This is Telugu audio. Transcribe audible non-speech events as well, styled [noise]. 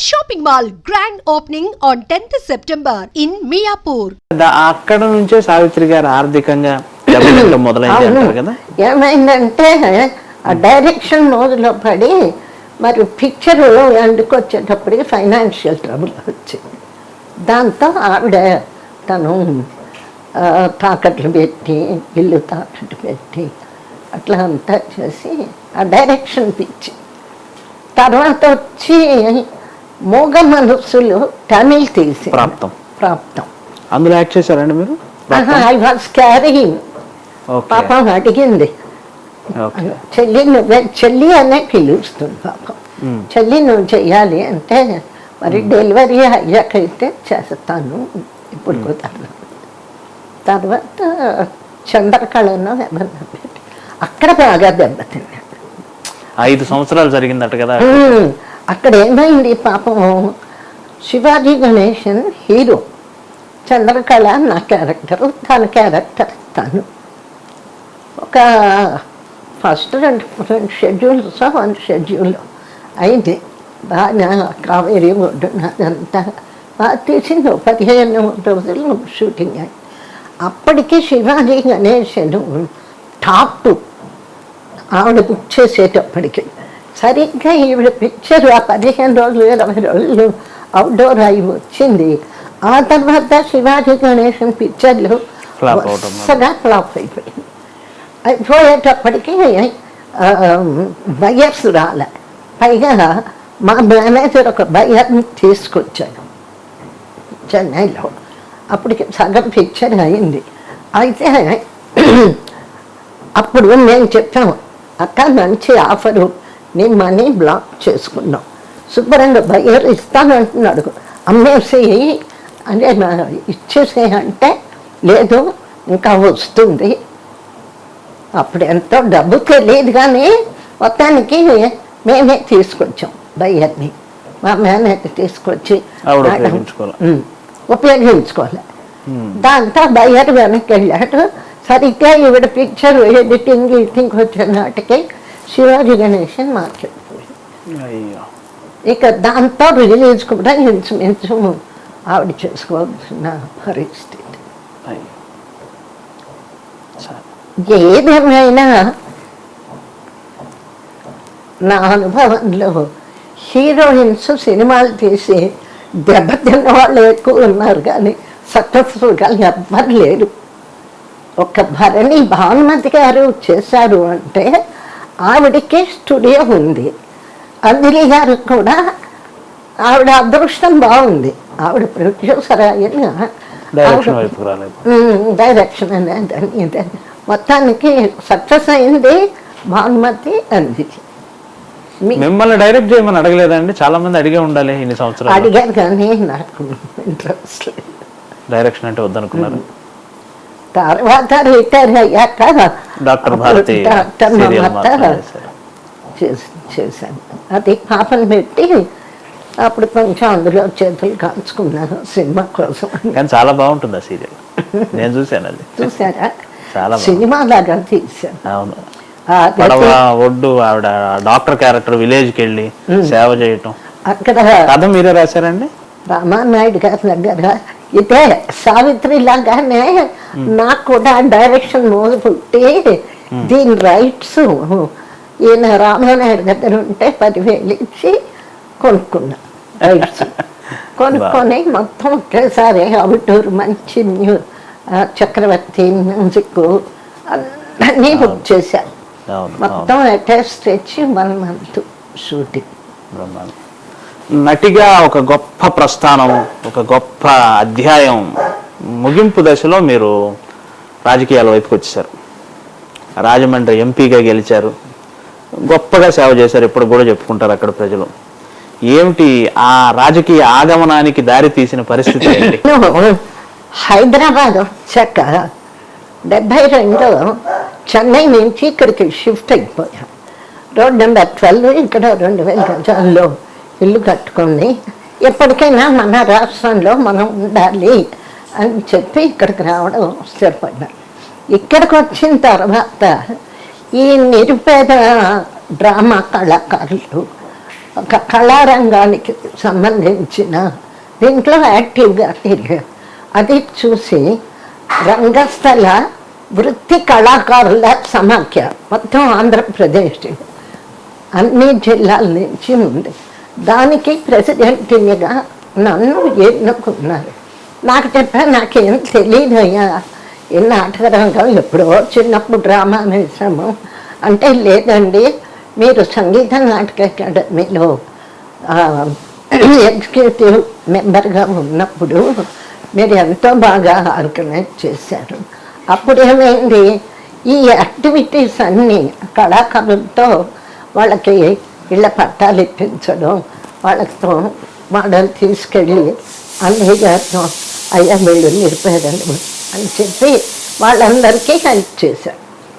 Shopping mall grand opening on 10th September in Miyapur అక్కడ నుంచే సావిత్రి గారు ఆర్థికంగా మొదలైంది ఏమైందంటే ఆ డైరెక్షన్ మోజులో పడి మరి పిక్చర్ ఎండుకు వచ్చేటప్పటికి ఫైనాన్షియల్ ట్రబుల్ వచ్చింది. దాంతో ఆవిడ తను ఆ, తాకట్లు పెట్టి ఇల్లు తాకట్టు పెట్టి అట్లా అంతా చేసి ఆ డైరెక్షన్ పిచ్చి తర్వాత వచ్చి మూగ మనస్సులు తమిళ్ తీసి ప్రాప్తం. ప్రాప్తం అందులో యాక్ట్ చేశారండి మీరు? ఐ వాజ్ క్యారింగ్ ఓకే పాపం అడిగింది. చెల్లి నువ్వే చెల్లి అనే పిలుస్తుంది పాపం. మ్మ్. చెల్లి నువ్వు చెయ్యాలి అంటే మరి డెలివరీ అయ్యాకైతే చేస్తాను. ఇప్పుడు కుదరదు తర్వాత చంద్రకళను అక్కడ బాగా దెబ్బతిన్నాడు ఐదు సంవత్సరాలు జరిగిందట కదా. అక్కడ ఏమైంది? పాపం శివాజీ గణేశన్ హీరో చంద్రకళ నా క్యారెక్టర్ తన క్యారెక్టర్ తను. ఒక ఫస్ట్ రెండు రెండు షెడ్యూల్స్ వన్ షెడ్యూల్ అయింది. బాగా కావేరీ ఒడ్డున అదంతా బాగా తీసింది. పదిహేను రోజులు షూటింగ్ అయింది. అప్పటికి శివాజీ గణేశన్ టాప్ టూ ఆవిడ బుక్ చేసేటప్పటికి సరిగ్గా ఈవిడ పిక్చర్ ఆ పదిహేను రోజులు ఇరవై రోజులు అవుట్డోర్ అయి వచ్చింది ఆ తర్వాత శివాజీ గణేశన్ పిక్చర్లు. వరుసగా ఫ్లాప్ అయిపోయింది అయిపోయేటప్పటికి బయర్స్ రాలే పైగా మా మేనేజర్ ఒక బయర్ని తీసుకొచ్చాను చెన్నైలో అప్పటికి సగం పిక్చర్ అయింది అయితే అప్పుడు మేము చెప్పాము అక్క మంచి ఆఫరు. నీ మనీ బ్లాక్ చేసుకున్నాం శుభ్రంగా బయ్యర్ ఇస్తానంటున్నాడు. అమ్మేసి అంటే నా ఇచ్చేసే అంటే లేదు ఇంకా వస్తుంది. అప్పుడు ఎంతో డబ్బు తెలియదు కానీ మొత్తానికి మేమే తీసుకొచ్చాం బయ్యర్ని మా మేనేజర్ తీసుకొచ్చి ఉపయోగించుకోవాలి. దాంతో బయ్యర్ వెనక్కి వెళ్ళాడు. సరిగ్గా ఈవిడ పిక్చర్ ఎడిటింగ్ ఎడిటింగ్ వచ్చిన నాటికి శివాజీ మార్కెట్ అయ్యో. ఇక దాంతో రిలీజ్ కూడా ఇంచుమించు ఆవిడ చేసుకోవాల్సిన పరిస్థితి. ఏదేమైనా నా అనుభవంలో హీరోయిన్స్ సినిమాలు తీసి దెబ్బతిన్న వాళ్ళు ఎక్కువ ఉన్నారు కానీ సక్సెస్ఫుల్గా ఎవ్వరు లేరు. ఒక భరణి భానుమతి గారు చేశారు అంటే ఆవిడకి స్టూడియో ఉంది. అంజలి గారు కూడా ఆవిడ అదృష్టం బాగుంది. ఆవిడ ప్రొడ్యూసర్ అయిన డైరెక్షన్ అనేది. మొత్తానికి సక్సెస్ అయింది భానుమతి అంది మీ- మిమ్మల్ని డైరెక్ట్ చేయమని అడగలేదండి. చాలా మంది అడిగే ఉండాలి ఇన్ని సంవత్సరాలు. అడిగారు కానీ నాకు [laughs] ఇంట్రెస్ట్ డైరెక్షన్ అంటే వద్దనుకున్నారు. తర్వాత రిటైర్ అయ్యాక డాక్టర్ మమత చేశాను అది పాపను పెట్టి అప్పుడు కొంచెం అందులో చేతులు కాల్చుకున్నాను సినిమా కోసం కానీ చాలా బాగుంటుంది ఆ సీరియల్ నేను చూశాను అది చూసారా చాలా. సినిమా లాగా తీశాను అవును పడవ ఒడ్డు ఆవిడ డాక్టర్ క్యారెక్టర్ విలేజ్కి వెళ్ళి సేవ చేయటం. అక్కడ కథ మీరే రాశారండి? రామానాయుడు గారి దగ్గర ఇదే సావిత్రి లాగానే నాకు కూడా డైరెక్షన్ మోజు పుట్టి దీని రైట్స్ ఈయన రామానాయుడు దగ్గర ఉంటే పదివేలు ఇచ్చి కొనుక్కున్నా. రైట్స్ [laughs] కొనుక్కొని మొత్తం ఒకేసారి అవుట్డోర్ మంచి న్యూ చక్రవర్తి మ్యూజిక్ అన్నీ బుక్ చేశాను మొత్తం అటాచ్ తెచ్చి వన్ మంత్ షూటింగ్. నటిగా ఒక గొప్ప ప్రస్థానం ఒక గొప్ప అధ్యాయం ముగింపు దశలో మీరు రాజకీయాల వైపుకి వచ్చేసారు రాజమండ్రి ఎంపీగా గెలిచారు. గొప్పగా సేవ చేశారు. ఇప్పుడు కూడా చెప్పుకుంటారు అక్కడ ప్రజలు. ఏమిటి ఆ రాజకీయ ఆగమనానికి దారి తీసిన పరిస్థితి ఏంటి? [laughs] హైదరాబాద్ వచ్చాక డెబ్బై రెండులో చెన్నై నుంచి ఇక్కడికి షిఫ్ట్ అయిపోయాం రోడ్ నెంబర్ ట్వెల్వ్ ఇక్కడ రెండు వేల గజాల్లో ఇల్లు కట్టుకొని ఎప్పటికైనా మన రాష్ట్రంలో మనం ఉండాలి అని చెప్పి ఇక్కడికి రావడం స్థిరపడ్డాను ఇక్కడికి వచ్చిన తర్వాత ఈ నిరుపేద డ్రామా కళాకారులు ఒక కళారంగానికి సంబంధించిన దీంట్లో యాక్టివ్గా తిరిగా అది చూసి రంగస్థల వృత్తి కళాకారుల సమాఖ్య మొత్తం ఆంధ్రప్రదేశ్ అన్ని జిల్లాల నుంచి ఉంది. దానికి ప్రెసిడెంట్గా నన్ను ఎన్నుకున్నారు. నాకు చెప్పా నాకేం తెలియదు అయ్యా ఈ నాటకరంగం ఎప్పుడో చిన్నప్పుడు డ్రామా మిశ్రమం. అంటే లేదండి మీరు సంగీత నాటక అకాడమీలో ఎగ్జిక్యూటివ్ మెంబర్గా ఉన్నప్పుడు మీరు ఎంతో బాగా ఆర్గనైజ్ చేశారు. అప్పుడు ఏమైంది ఈ యాక్టివిటీస్ అన్నీ కళాకారులతో వాళ్ళకి ఇళ్ళ పట్టాలు ఇప్పించడం వాళ్ళతో వాళ్ళని తీసుకెళ్ళి అన్నయ్య గారితో అయ్యా వీళ్ళు నిరుపేదలు అని చెప్పి వాళ్ళందరికీ హెల్ప్ చేశారు.